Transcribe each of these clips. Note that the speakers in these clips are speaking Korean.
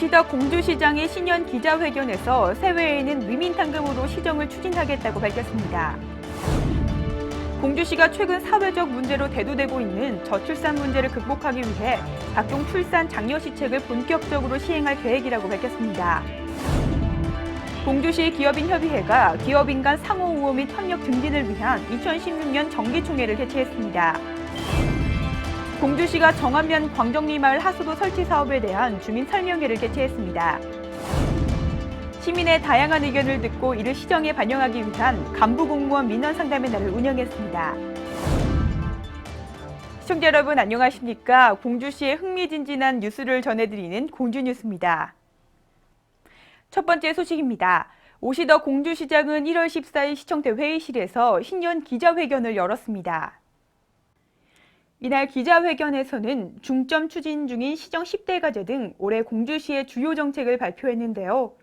오시덕 공주시장이 신년 기자회견에서 새해에는 위민탕금으로 시정을 추진하겠다고 밝혔습니다. 공주시가 최근 사회적 문제로 대두되고 있는 저출산 문제를 극복하기 위해 각종 출산 장려 시책을 본격적으로 시행할 계획이라고 밝혔습니다. 공주시 기업인협의회가 기업인 간 상호 우호 및 협력 증진을 위한 2016년 정기총회를 개최했습니다. 공주시가 정안면 광정리 마을 하수도 설치 사업에 대한 주민 설명회를 개최했습니다. 시민의 다양한 의견을 듣고 이를 시정에 반영하기 위한 간부 공무원 민원 상담의 날을 운영했습니다. 시청자 여러분 안녕하십니까? 공주시의 흥미진진한 뉴스를 전해드리는 공주뉴스입니다. 첫 번째 소식입니다. 오시덕 공주시장은 1월 14일 시청대 회의실에서 신년 기자회견을 열었습니다. 이날 기자회견에서는 중점 추진 중인 시정 10대 과제 등 올해 공주시의 주요 정책을 발표했는데요.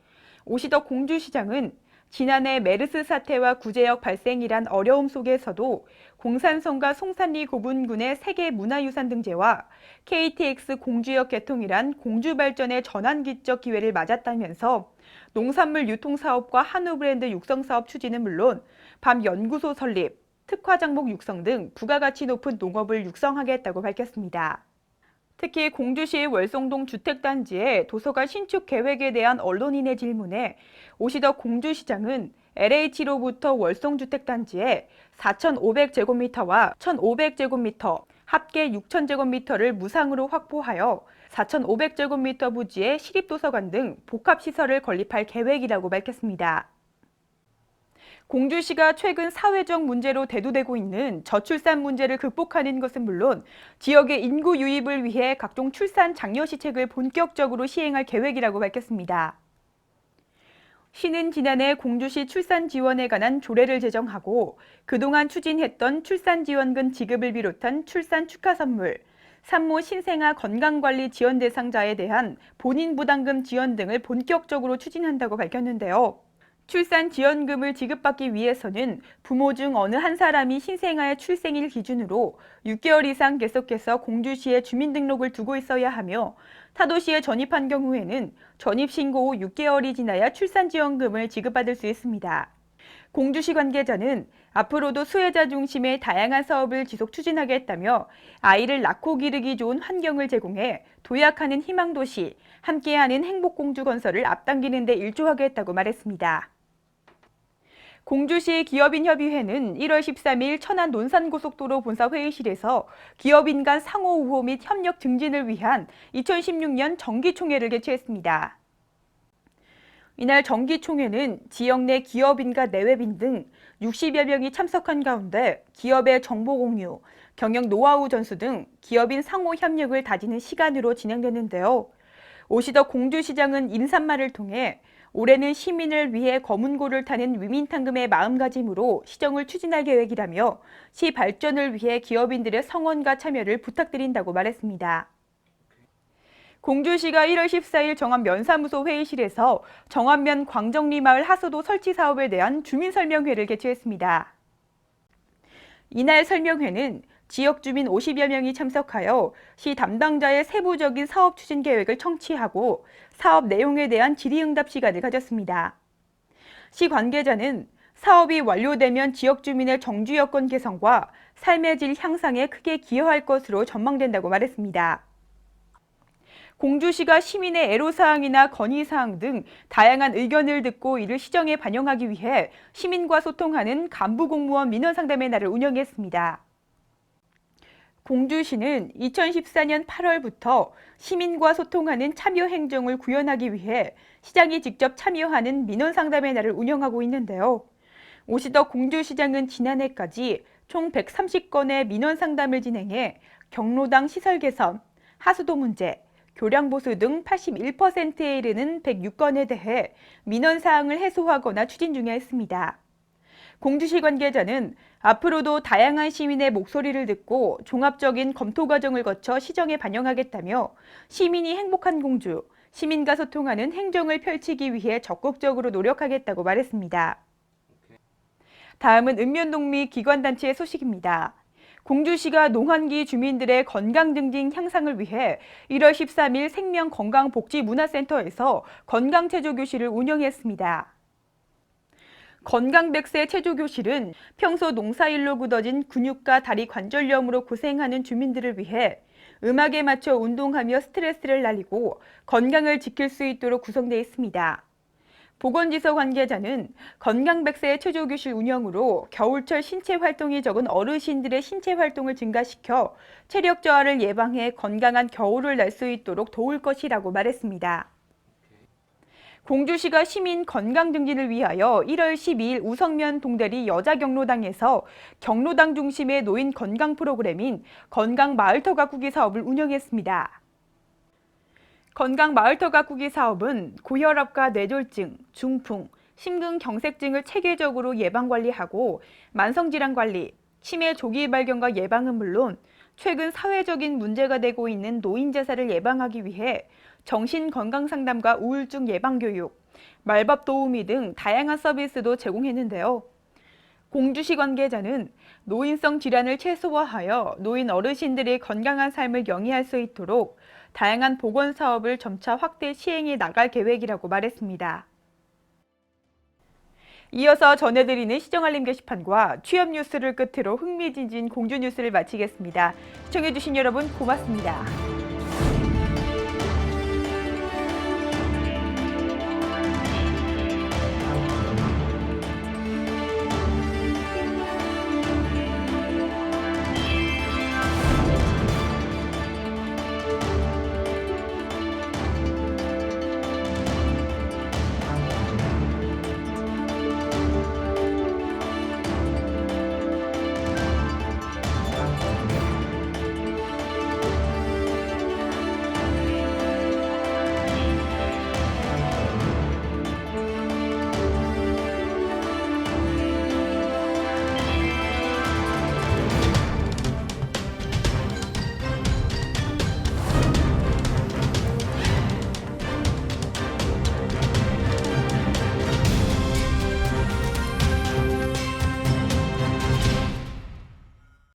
오시덕 공주시장은 지난해 메르스 사태와 구제역 발생이란 어려움 속에서도 공산성과 송산리 고분군의 세계 문화유산 등재와 KTX 공주역 개통이란 공주 발전의 전환기적 기회를 맞았다면서 농산물 유통 사업과 한우 브랜드 육성 사업 추진은 물론 밤 연구소 설립, 특화 장목 육성 등 부가가치 높은 농업을 육성하겠다고 밝혔습니다. 특히 공주시 월송동 주택단지의 도서관 신축 계획에 대한 언론인의 질문에 오시덕 공주시장은 LH로부터 월송주택단지에 4,500제곱미터와 1,500제곱미터, 합계 6,000제곱미터를 무상으로 확보하여 4,500제곱미터 부지에 시립도서관 등 복합시설을 건립할 계획이라고 밝혔습니다. 공주시가 최근 사회적 문제로 대두되고 있는 저출산 문제를 극복하는 것은 물론 지역의 인구 유입을 위해 각종 출산 장려 시책을 본격적으로 시행할 계획이라고 밝혔습니다. 시는 지난해 공주시 출산 지원에 관한 조례를 제정하고 그동안 추진했던 출산 지원금 지급을 비롯한 출산 축하 선물, 산모 신생아 건강관리 지원 대상자에 대한 본인 부담금 지원 등을 본격적으로 추진한다고 밝혔는데요. 출산 지원금을 지급받기 위해서는 부모 중 어느 한 사람이 신생아의 출생일 기준으로 6개월 이상 계속해서 공주시에 주민등록을 두고 있어야 하며 타도시에 전입한 경우에는 전입 신고 후 6개월이 지나야 출산 지원금을 지급받을 수 있습니다. 공주시 관계자는 앞으로도 수혜자 중심의 다양한 사업을 지속 추진하겠다며 아이를 낳고 기르기 좋은 환경을 제공해 도약하는 희망도시, 함께하는 행복공주 건설을 앞당기는 데 일조하겠다고 말했습니다. 공주시 기업인협의회는 1월 13일 천안 논산고속도로 본사 회의실에서 기업인 간 상호 우호 및 협력 증진을 위한 2016년 정기총회를 개최했습니다. 이날 정기총회는 지역 내 기업인과 내외빈 등 60여 명이 참석한 가운데 기업의 정보 공유, 경영 노하우 전수 등 기업인 상호 협력을 다지는 시간으로 진행됐는데요. 오시덕 공주시장은 인사말을 통해 올해는 시민을 위해 검은고를 타는 위민탕금의 마음가짐으로 시정을 추진할 계획이라며 시 발전을 위해 기업인들의 성원과 참여를 부탁드린다고 말했습니다. 공주시가 1월 14일 정안 면사무소 회의실에서 정안면 광정리 마을 하수도 설치 사업에 대한 주민 설명회를 개최했습니다. 이날 설명회는 지역 주민 50여 명이 참석하여 시 담당자의 세부적인 사업 추진 계획을 청취하고 사업 내용에 대한 질의응답 시간을 가졌습니다. 시 관계자는 사업이 완료되면 지역 주민의 정주 여건 개선과 삶의 질 향상에 크게 기여할 것으로 전망된다고 말했습니다. 공주시가 시민의 애로사항이나 건의사항 등 다양한 의견을 듣고 이를 시정에 반영하기 위해 시민과 소통하는 간부 공무원 민원 상담의 날을 운영했습니다. 공주시는 2014년 8월부터 시민과 소통하는 참여 행정을 구현하기 위해 시장이 직접 참여하는 민원 상담의 날을 운영하고 있는데요. 오시덕 공주시장은 지난해까지 총 130건의 민원 상담을 진행해 경로당 시설 개선, 하수도 문제, 교량 보수 등 81%에 이르는 106건에 대해 민원 사항을 해소하거나 추진 중에 있습니다. 공주시 관계자는 앞으로도 다양한 시민의 목소리를 듣고 종합적인 검토 과정을 거쳐 시정에 반영하겠다며 시민이 행복한 공주, 시민과 소통하는 행정을 펼치기 위해 적극적으로 노력하겠다고 말했습니다. 다음은 읍면동미 기관단체의 소식입니다. 공주시가 농한기 주민들의 건강 증진 향상을 위해 1월 13일 생명건강복지문화센터에서 건강체조 교실을 운영했습니다. 건강백세 체조교실은 평소 농사일로 굳어진 근육과 다리 관절염으로 고생하는 주민들을 위해 음악에 맞춰 운동하며 스트레스를 날리고 건강을 지킬 수 있도록 구성되어 있습니다. 보건지서 관계자는 건강백세 체조교실 운영으로 겨울철 신체 활동이 적은 어르신들의 신체 활동을 증가시켜 체력 저하를 예방해 건강한 겨울을 날 수 있도록 도울 것이라고 말했습니다. 공주시가 시민 건강 증진을 위하여 1월 12일 우성면 동대리 여자 경로당에서 경로당 중심의 노인 건강 프로그램인 건강 마을터 가꾸기 사업을 운영했습니다. 건강 마을터 가꾸기 사업은 고혈압과 뇌졸중, 중풍, 심근경색증을 체계적으로 예방 관리하고 만성 질환 관리, 치매 조기 발견과 예방은 물론 최근 사회적인 문제가 되고 있는 노인 자살을 예방하기 위해 정신 건강 상담과 우울증 예방 교육, 말밥 도우미 등 다양한 서비스도 제공했는데요. 공주시 관계자는 노인성 질환을 최소화하여 노인 어르신들이 건강한 삶을 영위할 수 있도록 다양한 보건 사업을 점차 확대 시행해 나갈 계획이라고 말했습니다. 이어서 전해드리는 시정알림 게시판과 취업 뉴스를 끝으로 흥미진진 공주 뉴스를 마치겠습니다. 시청해주신 여러분 고맙습니다.